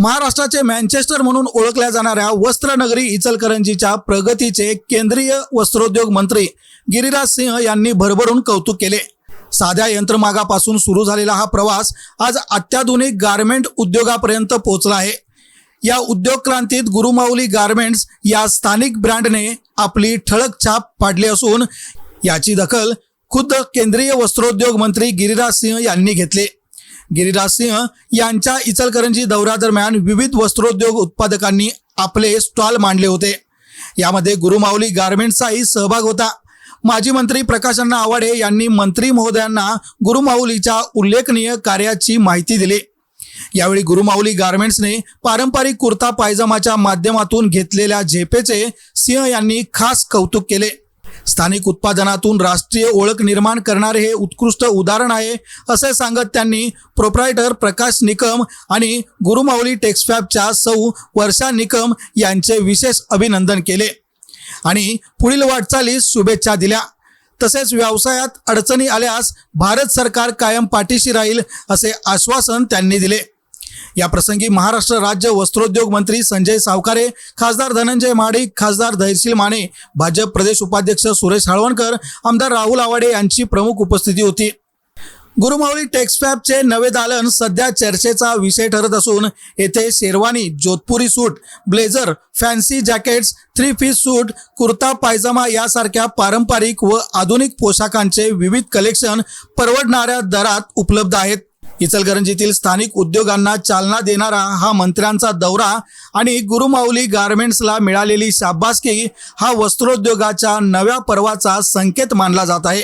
महाराष्ट्राचे मँचेस्टर म्हणून ओळखल्या जाणाऱ्या वस्त्रनगरी इचलकरंजीच्या प्रगतीचे केंद्रीय वस्त्रोद्योग मंत्री गिरिराज सिंह यांनी भरभरून कौतुक केले. साध्या यंत्रमागापासून सुरू झालेला हा प्रवास आज अत्याधुनिक गारमेंट उद्योगापर्यंत पोहोचला आहे. या उद्योग क्रांतीत गुरुमाऊली गारमेंट्स या स्थानिक ब्रँडने आपली ठळक छाप पाडली असून याची दखल खुद्द केंद्रीय वस्त्रोद्योग मंत्री गिरिराज सिंह यांनी घेतली. गिरिराज सिंह यांच्या इचलकरंजी दौऱ्यादरम्यान विविध वस्त्रोद्योग उत्पादकांनी आपले स्टॉल मांडले होते. यामध्ये गुरुमाऊली गारमेंट्सचाही सहभाग होता. माजी मंत्री प्रकाश आवाडे यांनी मंत्री महोदयांना गुरुमाऊलीच्या उल्लेखनीय कार्याची माहिती दिली. यावेळी गुरुमाऊली गारमेंट्सने पारंपरिक कुर्ता पायजमाच्या माध्यमातून घेतलेल्या झेपेचे सिंह यांनी खास कौतुक केले. स्थानिक उत्पादनातून राष्ट्रीय ओळख निर्माण करणारे हे उत्कृष्ट उदाहरण आहे असे सांगत त्यांनी प्रोप्रायटर प्रकाश निकम आणि गुरुमाऊली टेक्सफॅबच्या सौ वर्षा निकम यांचे विशेष अभिनंदन केले. आणि पुढील वाटचालीस शुभेच्छा दिल्या. तसेच व्यवसायात अडचणी आल्यास भारत सरकार कायम पाठीशी राहील असे आश्वासन त्यांनी दिले. या प्रसंगी महाराष्ट्र राज्य वस्त्रोद्योग मंत्री संजय सावकारे खासदार धनंजय महाडिक खासदार धैर्यशील माने भाजप प्रदेश उपाध्यक्ष सुरेश हळवणकर आमदार राहुल आवाडे यांची प्रमुख उपस्थिती होती. गुरुमाऊली टेक्सफॅबचे नवे दालन सध्या चर्चेचा विषय ठरत असून येथे sherwani Jodhpuri suit blazer fancy jackets three piece suit kurta pyjama यासारख्या पारंपरिक व आधुनिक पोशाखांचे विविध कलेक्शन परवडणाऱ्या दरात उपलब्ध आहेत. इचलकरंजीतील स्थानिक उद्योगांना चालना देणारा हा मंत्र्यांचा दौरा आणि गुरुमाऊली गारमेंट्सला मिळालेली शाबासकी हा वस्त्रोद्योगाच्या नव्या पर्वाचा संकेत मानला जात आहे.